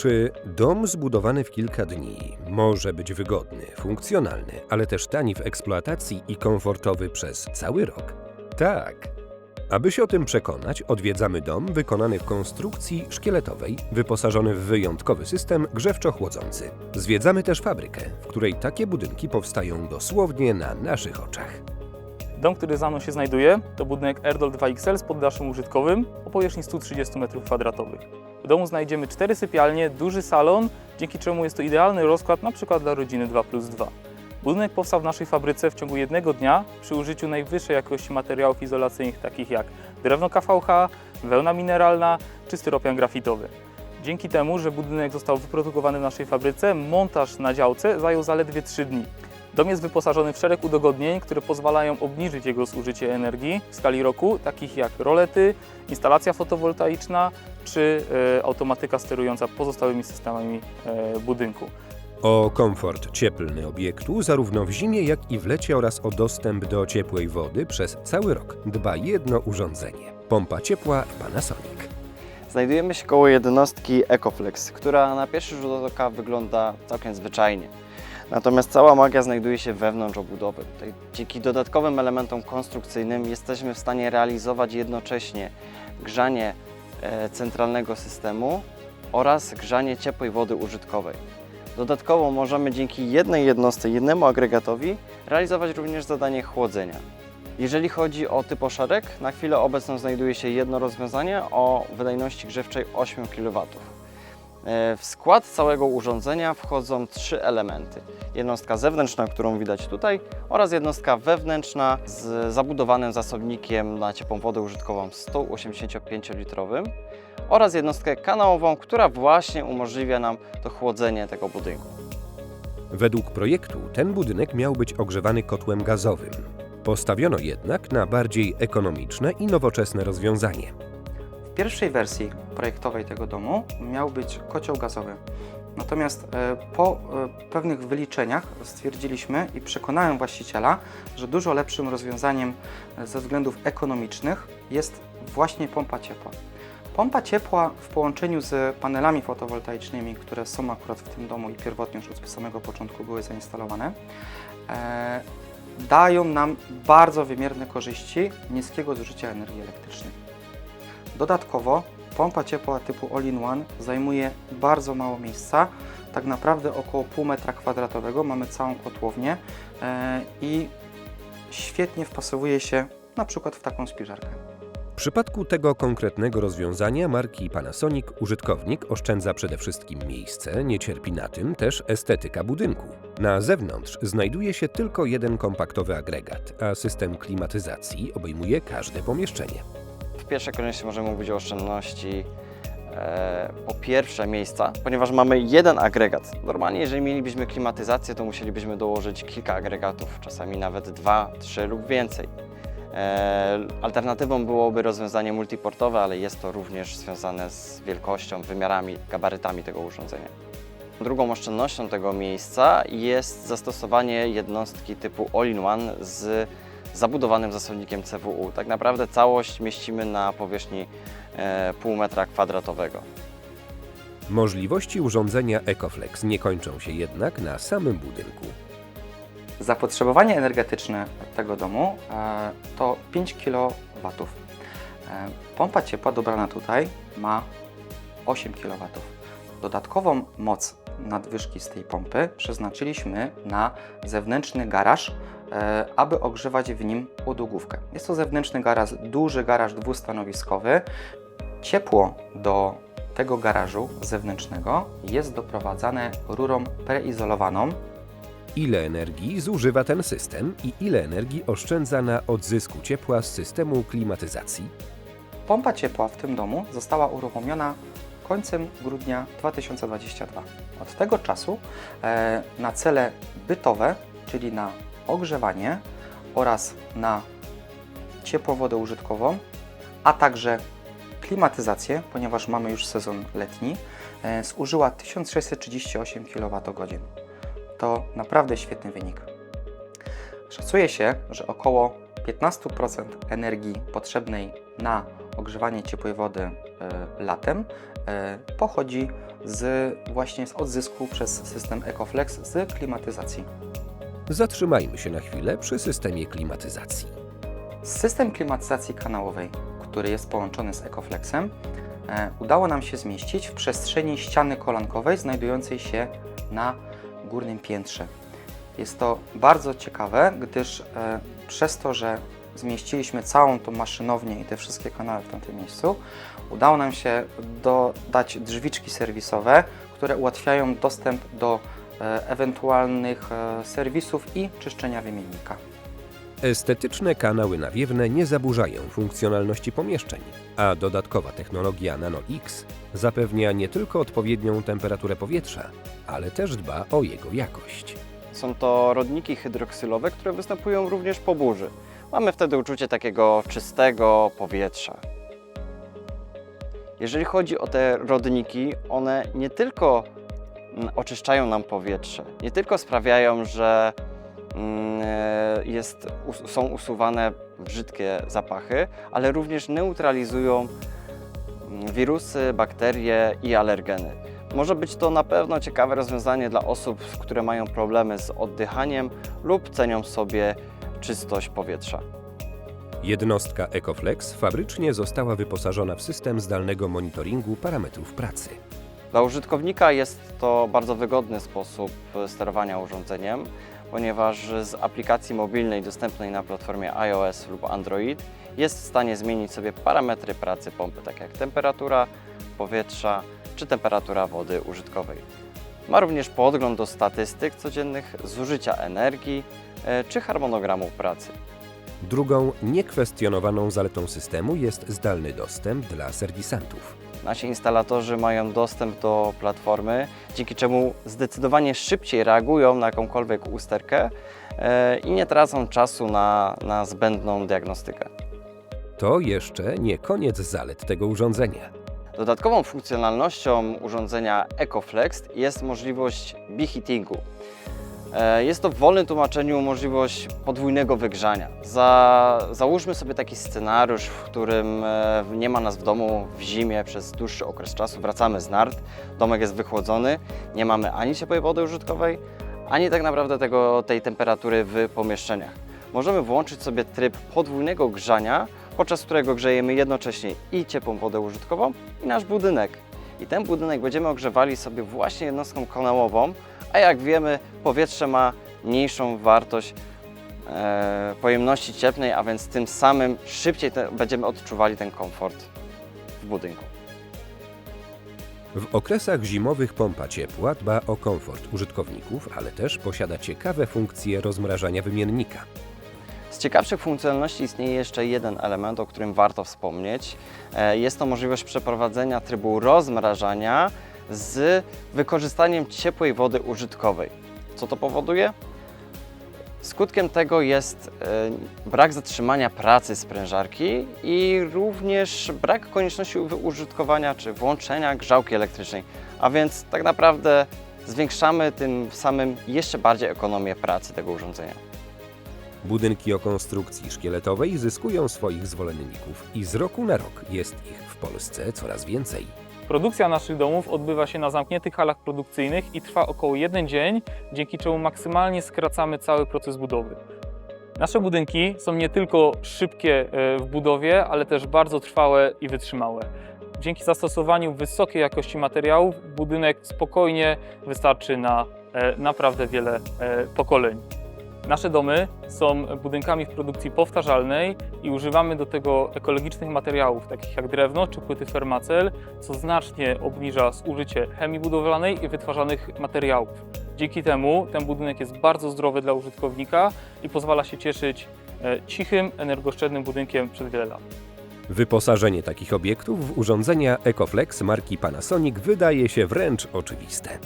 Czy dom zbudowany w kilka dni może być wygodny, funkcjonalny, ale też tani w eksploatacji i komfortowy przez cały rok? Tak. Aby się o tym przekonać, odwiedzamy dom wykonany w konstrukcji szkieletowej, wyposażony w wyjątkowy system grzewczo-chłodzący. Zwiedzamy też fabrykę, w której takie budynki powstają dosłownie na naszych oczach. Dom, który za mną się znajduje, to budynek Erdol 2XL z poddaszem użytkowym o powierzchni 130 m2. W domu znajdziemy cztery sypialnie, duży salon, dzięki czemu jest to idealny rozkład np. dla rodziny 2 plus 2. Budynek powstał w naszej fabryce w ciągu jednego dnia przy użyciu najwyższej jakości materiałów izolacyjnych takich jak drewno KVH, wełna mineralna czy styropian grafitowy. Dzięki temu, że budynek został wyprodukowany w naszej fabryce, montaż na działce zajął zaledwie 3 dni. Dom jest wyposażony w szereg udogodnień, które pozwalają obniżyć jego zużycie energii w skali roku, takich jak rolety, instalacja fotowoltaiczna czy e, automatyka sterująca pozostałymi systemami e, budynku. O komfort cieplny obiektu zarówno w zimie, jak i w lecie oraz o dostęp do ciepłej wody przez cały rok dba jedno urządzenie. Pompa ciepła Panasonic. Znajdujemy się koło jednostki Ecoflex, która na pierwszy rzut oka wygląda całkiem zwyczajnie. Natomiast cała magia znajduje się wewnątrz obudowy. Tutaj dzięki dodatkowym elementom konstrukcyjnym jesteśmy w stanie realizować jednocześnie grzanie centralnego systemu oraz grzanie ciepłej wody użytkowej. Dodatkowo możemy dzięki jednej jednostce, jednemu agregatowi realizować również zadanie chłodzenia. Jeżeli chodzi o typ oszarek, na chwilę obecną znajduje się jedno rozwiązanie o wydajności grzewczej 8 kW. E, W skład całego urządzenia wchodzą trzy elementy. Jednostka zewnętrzna, którą widać tutaj oraz jednostka wewnętrzna z zabudowanym zasobnikiem na ciepłą wodę użytkową 185-litrowym oraz jednostkę kanałową, która właśnie umożliwia nam to chłodzenie tego budynku. Według projektu ten budynek miał być ogrzewany kotłem gazowym. Postawiono jednak na bardziej ekonomiczne i nowoczesne rozwiązanie. W pierwszej wersji projektowej tego domu miał być kocioł gazowy. Natomiast e, po e, pewnych wyliczeniach stwierdziliśmy i przekonałem właściciela, że dużo lepszym rozwiązaniem e, ze względów ekonomicznych jest właśnie pompa ciepła. Pompa ciepła w połączeniu z panelami fotowoltaicznymi, które są akurat w tym domu i pierwotnie już od samego początku były zainstalowane, dają nam bardzo wymierne korzyści niskiego zużycia energii elektrycznej. Dodatkowo pompa ciepła typu all-in-one zajmuje bardzo mało miejsca, tak naprawdę około pół metra kwadratowego. Mamy całą kotłownię e, i świetnie wpasowuje się na przykład w taką spiżarkę. W przypadku tego konkretnego rozwiązania marki Panasonic użytkownik oszczędza przede wszystkim miejsce, nie cierpi na tym też estetyka budynku. Na zewnątrz znajduje się tylko jeden kompaktowy agregat, a system klimatyzacji obejmuje każde pomieszczenie. Pierwszej kolejności możemy mówić o oszczędności e, po pierwsze miejsca, ponieważ mamy jeden agregat. Normalnie, jeżeli mielibyśmy klimatyzację, to musielibyśmy dołożyć kilka agregatów, czasami nawet dwa, trzy lub więcej. E, alternatywą byłoby rozwiązanie multiportowe, ale jest to również związane z wielkością, wymiarami, gabarytami tego urządzenia. Drugą oszczędnością tego miejsca jest zastosowanie jednostki typu all-in-one z zabudowanym zasobnikiem CWU. Tak naprawdę całość mieścimy na powierzchni e, pół metra kwadratowego. Możliwości urządzenia Ecoflex nie kończą się jednak na samym budynku. Zapotrzebowanie energetyczne tego domu e, to 5 kW. E, pompa ciepła dobrana tutaj ma 8 kW. Dodatkową moc nadwyżki z tej pompy przeznaczyliśmy na zewnętrzny garaż, aby ogrzewać w nim podłogówkę. Jest to zewnętrzny garaż, duży garaż dwustanowiskowy. Ciepło do tego garażu zewnętrznego jest doprowadzane rurą preizolowaną, Ile energii zużywa ten system i ile energii oszczędza na odzysku ciepła z systemu klimatyzacji? Pompa ciepła w tym domu została uruchomiona końcem grudnia 2022. Od tego czasu e, na cele bytowe, czyli na ogrzewanie oraz na ciepłą wodę użytkową, a także klimatyzację, ponieważ mamy już sezon letni, e, zużyła 1638 kWh. To naprawdę świetny wynik. Szacuje się, że około 15% energii potrzebnej na ogrzewanie ciepłej wody e, latem e, pochodzi z, właśnie z odzysku przez system EcoFlex z klimatyzacji. Zatrzymajmy się na chwilę przy systemie klimatyzacji. System klimatyzacji kanałowej, który jest połączony z EcoFlexem, e, udało nam się zmieścić w przestrzeni ściany kolankowej znajdującej się na górnym piętrze. Jest to bardzo ciekawe, gdyż e, przez to, że zmieściliśmy całą tą maszynownię i te wszystkie kanały w tamtym miejscu, udało nam się dodać drzwiczki serwisowe, które ułatwiają dostęp do ewentualnych e, serwisów i czyszczenia wymiennika. Estetyczne kanały nawiewne nie zaburzają funkcjonalności pomieszczeń, a dodatkowa technologia NanoX zapewnia nie tylko odpowiednią temperaturę powietrza, ale też dba o jego jakość. Są to rodniki hydroksylowe, które występują również po burzy. Mamy wtedy uczucie takiego czystego powietrza. Jeżeli chodzi o te rodniki, one nie tylko oczyszczają nam powietrze, nie tylko sprawiają, że mm, e, jest, są usuwane brzydkie zapachy, ale również neutralizują mm, wirusy, bakterie i alergeny. Może być to na pewno ciekawe rozwiązanie dla osób, które mają problemy z oddychaniem lub cenią sobie czystość powietrza. Jednostka EcoFlex fabrycznie została wyposażona w system zdalnego monitoringu parametrów pracy. Dla użytkownika jest to bardzo wygodny sposób sterowania urządzeniem, ponieważ z aplikacji mobilnej dostępnej na platformie iOS lub Android jest w stanie zmienić sobie parametry pracy pompy, tak jak temperatura powietrza czy temperatura wody użytkowej. Ma również podgląd do statystyk codziennych zużycia energii e, czy harmonogramu pracy. Drugą niekwestionowaną zaletą systemu jest zdalny dostęp dla serwisantów. Nasi instalatorzy mają dostęp do platformy, dzięki czemu zdecydowanie szybciej reagują na jakąkolwiek usterkę e, i nie tracą czasu na, na zbędną diagnostykę. To jeszcze nie koniec zalet tego urządzenia. Dodatkową funkcjonalnością urządzenia EcoFlex jest możliwość beheatingu. E, Jest to w wolnym tłumaczeniu możliwość podwójnego wygrzania. Za, załóżmy sobie taki scenariusz, w którym e, nie ma nas w domu w zimie przez dłuższy okres czasu, wracamy z nart, domek jest wychłodzony, nie mamy ani ciepłej wody użytkowej, ani tak naprawdę tego, tej temperatury w pomieszczeniach. Możemy włączyć sobie tryb podwójnego grzania, podczas którego grzejemy jednocześnie i ciepłą wodę użytkową i nasz budynek. I ten budynek będziemy ogrzewali sobie właśnie jednostką kanałową, a jak wiemy, powietrze ma mniejszą wartość e, pojemności cieplnej, a więc tym samym szybciej te, będziemy odczuwali ten komfort w budynku. W okresach zimowych pompa ciepła dba o komfort użytkowników, ale też posiada ciekawe funkcje rozmrażania wymiennika. Z ciekawszych funkcjonalności istnieje jeszcze jeden element, o którym warto wspomnieć. E, Jest to możliwość przeprowadzenia trybu rozmrażania z wykorzystaniem ciepłej wody użytkowej. Co to powoduje? Skutkiem tego jest e, brak zatrzymania pracy sprężarki i również brak konieczności użytkowania czy włączenia grzałki elektrycznej. A więc tak naprawdę zwiększamy tym samym jeszcze bardziej ekonomię pracy tego urządzenia. Budynki o konstrukcji szkieletowej zyskują swoich zwolenników i z roku na rok jest ich w Polsce coraz więcej. Produkcja naszych domów odbywa się na zamkniętych halach produkcyjnych i trwa około jeden dzień, dzięki czemu maksymalnie skracamy cały proces budowy. Nasze budynki są nie tylko szybkie e, w budowie, ale też bardzo trwałe i wytrzymałe. Dzięki zastosowaniu wysokiej jakości materiałów budynek spokojnie wystarczy na e, naprawdę wiele e, pokoleń. Nasze domy są budynkami w produkcji powtarzalnej i używamy do tego ekologicznych materiałów, takich jak drewno czy płyty fermacel, co znacznie obniża zużycie chemii budowlanej i wytwarzanych materiałów. Dzięki temu ten budynek jest bardzo zdrowy dla użytkownika i pozwala się cieszyć e, cichym, energooszczędnym budynkiem przez wiele lat. Wyposażenie takich obiektów w urządzenia EcoFlex marki Panasonic wydaje się wręcz oczywiste.